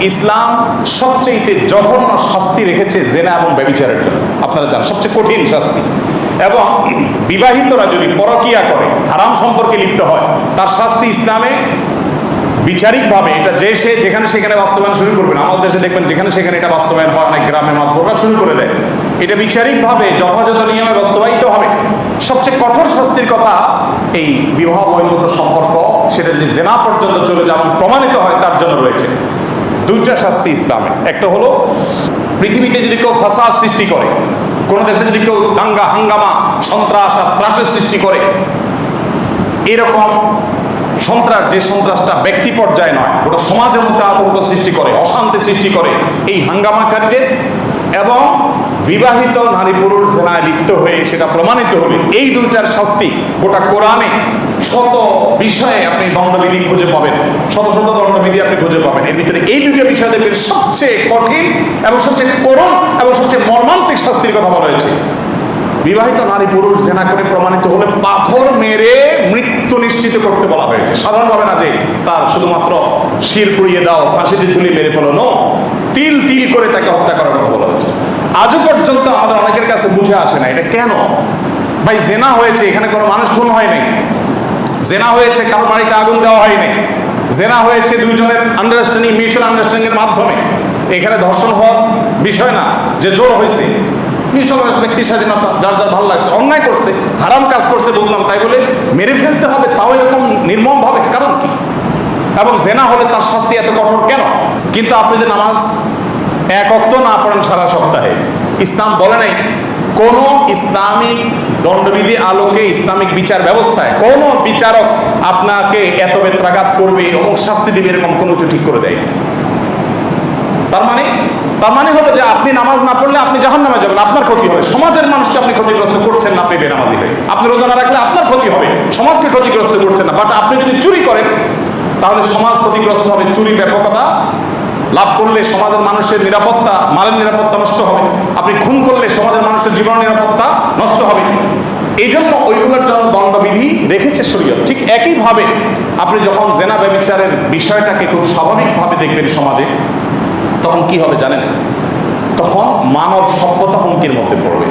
ইসলাম সবচেয়ে জঘন্য শাস্তি রেখেছে জেনা এবং ব্যবিচারের জন্য। আপনারা জানেন, সবচেয়ে কঠিন শাস্তি। এবং বিবাহিতরা যদি পরকিয়া করে, হারাম সম্পর্কে লিপ্ত হয়, তার শাস্তি ইসলামে বিচারিকভাবে এটা যে সে যেখানে সেখানে বাস্তবায়ন শুরু করবে আমাদের দেশে দেখবেন যেখানে সেখানে এটা বাস্তবায়ন হয়, অনেক গ্রামে মাতবরা শুরু করে দেয়। এটা বিচারিকভাবে যথাযথ নিয়মে বাস্তবায়িত হবে। সবচেয়ে কঠোর শাস্তির কথা এই বিবাহ বহির্ভূত সম্পর্ক, সেটা যদি জেনা পর্যন্ত চলে এবং প্রমাণিত হয়, তার জন্য রয়েছে। দুইটা শাস্তি ইসলামে। একটা হলো, পৃথিবীতে যদি কেউ ফাসাদ সৃষ্টি করে, কোনো দেশে যদি কেউ দাঙ্গা, হাঙ্গামা, সন্ত্রাস আর ত্রাসের সৃষ্টি করে, এরকম সন্ত্রাস, যে সন্ত্রাসটা ব্যক্তি পর্যায়ে নয় ওটা সমাজের মধ্যে আতঙ্ক সৃষ্টি করে, অশান্তি সৃষ্টি করে, এই হাঙ্গামাকারীদের এবং বিবাহিত নারী পুরুষ জেনায় লিপ্ত হয়ে সেটা প্রমাণিত হলে, এই দুইটার শাস্তি গোটা কোরআনে শত বিষয়ে আপনি দণ্ডবিধি খুঁজে পাবেন, শত শত দণ্ডবিধি আপনি খুঁজে পাবেন। এর ভিতরে এই দুইটা বিষয় দেখবেন সবচেয়ে কঠিন এবং সবচেয়ে করুণ এবং সবচেয়ে মর্মান্তিক শাস্তির কথা বলা হয়েছে। বিবাহিত নারী পুরুষ জেনা করে প্রমাণিত হলে পাথর মেরে মৃত্যু নিশ্চিত করতে বলা হয়েছে। সাধারণভাবে না যে তার শুধুমাত্র শির পুড়িয়ে দাও, ফাঁসিতে ঝুলিয়ে মেরে ফেলো, নো। তিল তিল করে তাকে হত্যা করার কথা বলা হয়েছে। আজও পর্যন্ত আমাদের অনেকের কাছে বুঝে আসে না এটা কেন? ভাই, জেনা হয়েছে, এখানে কোনো মানুষ খুন হয় নাই। জেনা হয়েছে, কারও বাড়িতে আগুন দেওয়া হয়নি। জেনা হয়েছে দুইজনের আন্ডারস্ট্যান্ডিং মিউচুয়াল আন্ডারস্ট্যান্ডিং এর মাধ্যমে। এখানে ধর্ষণ হওয়ার বিষয় না, যে জোর হয়েছে। মিউচুয়াল ব্যক্তি স্বাধীনতা যার যার ভালো লাগছে, অন্যায় করছে, হারাম কাজ করছে, বুঝলাম, তাই বলে মেরে ফেলতে হবে, তাও এরকম নির্মম ভাবে কারণ কি? এবং জেনা হলে তার শাস্তি এত কঠোর কেন? কিন্তু আপনি যে নামাজ এক অক্ত না পড়েন সারা সপ্তাহে, ইসলাম বলে নাই কোন ইসলামিক দণ্ডবিধি আলোকে ইসলামিক বিচার ব্যবস্থায় কোন বিচারক আপনাকে এত বেত্রাঘাত করবে, অমুক শাস্তি দিবে, এরকম কোনো কিছু ঠিক করে দেয় তার মানে তার মানে হলো যে আপনি নামাজ না পড়লে আপনি জাহান নামে যাবেন, আপনার ক্ষতি হবে। সমাজের মানুষকে আপনি ক্ষতিগ্রস্ত করছেন না, আপনি বেনামাজি হয়ে। আপনি রোজা না রাখলে আপনার ক্ষতি হবে। সমাজকে ক্ষতিগ্রস্ত করছেন না বাট আপনি যদি চুরি করেন, তাহলে সমাজ ক্ষতিগ্রস্ত হবে। চুরি ব্যাপকতা লাভ করলে সমাজের মানুষের নিরাপত্তা, মালের নিরাপত্তা নষ্ট হবে। আপনি খুন করলে সমাজের মানুষের জীবন নিরাপত্তা নষ্ট হবে। এই জন্য ওইগুলোর জন্য দণ্ডবিধি রেখেছে শরীয়ত। ঠিক একইভাবে আপনি যখন জেনা ব্যবিচারের বিষয়টাকে খুব স্বাভাবিকভাবে দেখবেন সমাজে, তখন কি হবে জানেন? তখন মানব সভ্যতা হুমকির মধ্যে পড়বে।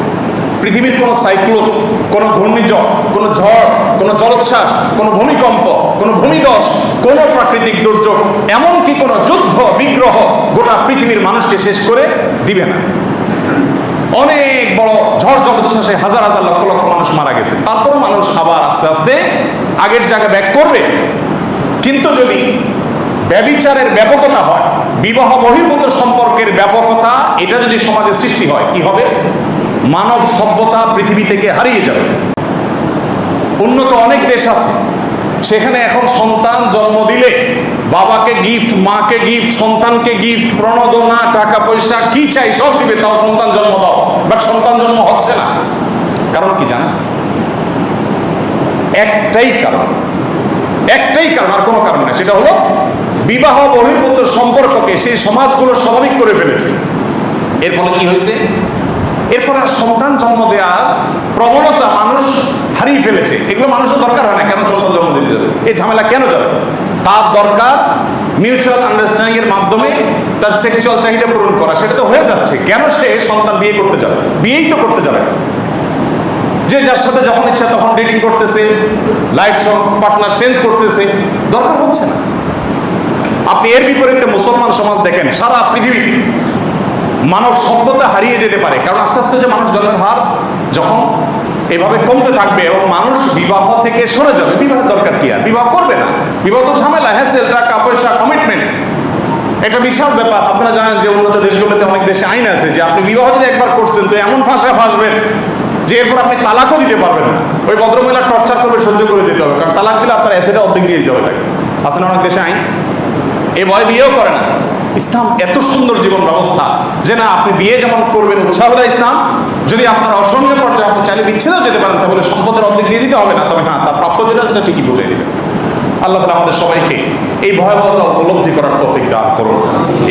পৃথিবীর কোনো সাইক্লোন, কোনো ঘূর্ণিঝড়, কোনো ঝড়, কোনো জলোচ্ছ্বাস, কোনো ভূমিকম্প, কোনো ভূমিদশ, কোনো প্রাকৃতিক দুর্যোগ, এমনকি কোনো যুদ্ধ, বিগ্রহ গোটা পৃথিবীর মানুষকে শেষ করে দিবে না। অনেক বড় ঝড় জলোচ্ছ্বাসে হাজার হাজার লক্ষ লক্ষ মানুষ মারা গেছে। তারপরে মানুষ আবার আস্তে আস্তে আগের জায়গায় ব্যাক করবে। কিন্তু যদি ব্যবিচারের ব্যাপকতা হয়, বিবাহ বহির্ভূত সম্পর্কের ব্যাপকতা, এটা যদি সমাজে সৃষ্টি হয়, কি হবে? মানব সভ্যতা পৃথিবী থেকে হারিয়ে যাবে। উন্নত অনেক দেশ আছে। সেখানে এখন সন্তান জন্ম দিলে বাবাকে গিফট মাকে গিফট সন্তানকে গিফট প্রণোদনা টাকা পয়সা কি চাই সব দিবে, তাও সন্তান জন্ম দাও। বাট সন্তান জন্ম হচ্ছে না। কারণ কি জানেন? একটাই কারণ। একটাই কারণ, আর কোনো কারণ না সেটা হলো বিবাহ বহির্ভূত সম্পর্ককে সেই সমাজগুলো স্বাভাবিক করে ফেলেছে। এর ফলে কি হয়েছে? এর ফলে আর সন্তান জন্ম দেওয়ার প্রবণতা মানুষ হারিয়ে ফেলেছে। এগুলো মানুষের দরকার হয় না কেন সন্তান জন্ম দিতে যাবে? এই ঝামেলা কেন যাবে? তার দরকার মিউচুয়াল আন্ডারস্ট্যান্ডিং এর মাধ্যমে তার সেক্সুয়াল চাহিদা পূরণ করা। সেটা তো হয়ে যাচ্ছে। কেন সে সন্তান বিয়ে করতে যাবে? বিয়েই তো করতে যাবে যে যার সাথে যখন ইচ্ছা তখন ডেটিং করতেছে লাইফ পার্টনার চেঞ্জ করতেছে। দরকার হচ্ছে না। আপনি এর বিপরীতে মুসলমান সমাজ দেখেন, সারা পৃথিবীতে মানব সভ্যতা হারিয়ে যেতে পারে। কারণ আস্তে আস্তে যে মানুষ জন্মের হার যখন এভাবে কমতে থাকবে এবং মানুষ বিবাহ থেকে সরে যাবে, বিবাহের দরকার কি আর? বিবাহ করবে না। বিবাহ তো ঝামেলা হ্যাসেল টাকা, পয়সা কমিটমেন্ট এটা বিশাল ব্যাপার। আপনারা জানেন যে উন্নত দেশগুলোতে অনেক দেশে আইন আছে যে আপনি বিবাহ যদি একবার করছেন তো এমন ফাঁসা ফাঁসবেন যে এরপর আপনি তালাকও দিতে পারবেন না। ওই ভদ্রমহিলা টর্চার করবে, সহ্য করে যেতে হবে। কারণ তালাক দিলে আপনার অ্যাসেটে অর্ধেক দিয়ে দিতে হবে তাকে। না অনেক দেশে আইন? এ ভয় বিয়েও করে না। ইসলাম এত সুন্দর জীবন ব্যবস্থা যে না, আপনি বিয়ে যেমন করবেন, উৎসাহ দেয় ইসলাম। যদি আপনার অসহনীয় পর্যায়ে আপনি চাইলে বিচ্ছেদও যেতে পারেন, তাহলে সম্পদের অর্ধেক দিয়ে দিতে হবে না। তবে হ্যাঁ তার প্রাপ্য যেটা, সেটা ঠিকই বুঝিয়ে দেবেন। আল্লাহ তালা আমাদের সবাইকে এই ভয়াবহতা উপলব্ধি করার তৌফিক দান করুন।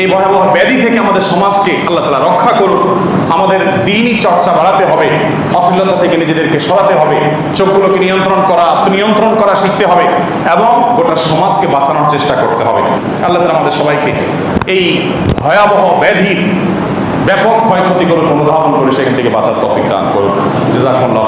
এই ভয়াবহ ব্যাধি থেকে আমাদের সমাজকে আল্লাহ তালা রক্ষা করুন। আমাদের দিনই চর্চা বাড়াতে হবে, অশ্লীলতা থেকে নিজেদেরকে সরাতে হবে, চোখগুলোকে নিয়ন্ত্রণ করা, আত্মনিয়ন্ত্রণ করা শিখতে হবে এবং গোটা সমাজকে বাঁচানোর চেষ্টা করতে হবে। আল্লাহ তালা আমাদের সবাইকে এই ভয়াবহ ব্যাধির ব্যাপক ক্ষয়ক্ষতি করে অনুধাবন করে সেখান থেকে বাঁচার তফিক দান করুন। জাজাকুল্লাহ